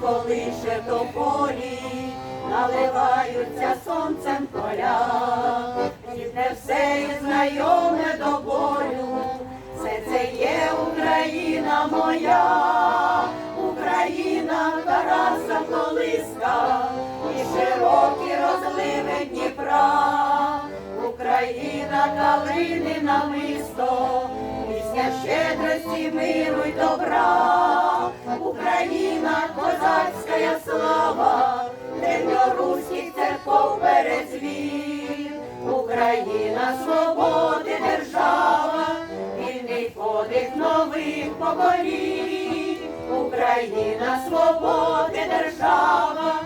Колише до полі, наливаються сонцем поля, рідне все і знайоме до Україна калини намисто, пісня щедрості, миру й добра, Україна козацька слава, древньоруських церков перезвін, Україна свободи держава, вільний подих нових поколінь, Україна свободи держава,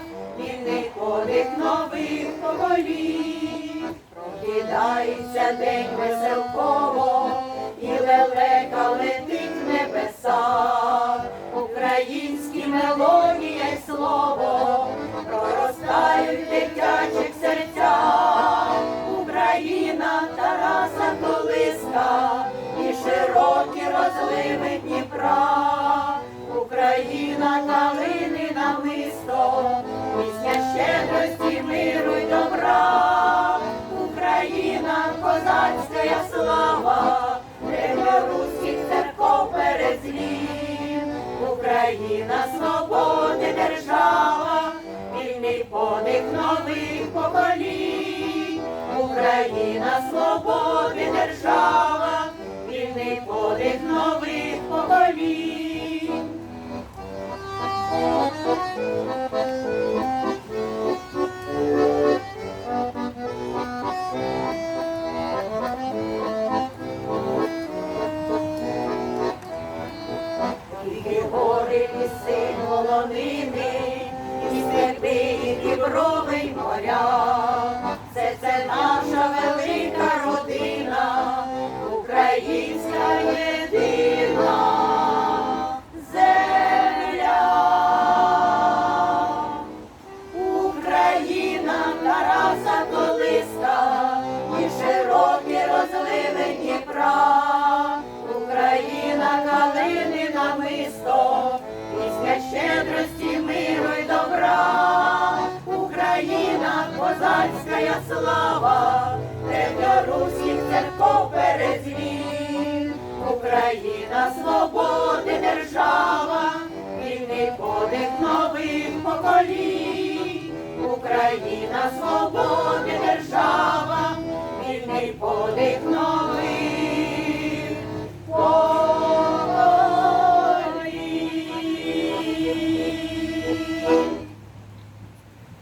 Прокидається день веселково, і лелека летить небеса, українські мелодія й слово Україна свободи держава, вільний подих нових поколінь. Тільки гори, ліси, полонини, і степи, і діброви, й моря. Намисто, пісня щедрості, миру й добра, Україна козацька слава, древньоруських церков перезвін, Україна свободи держава, вільний подих нових поколінь, Україна свободи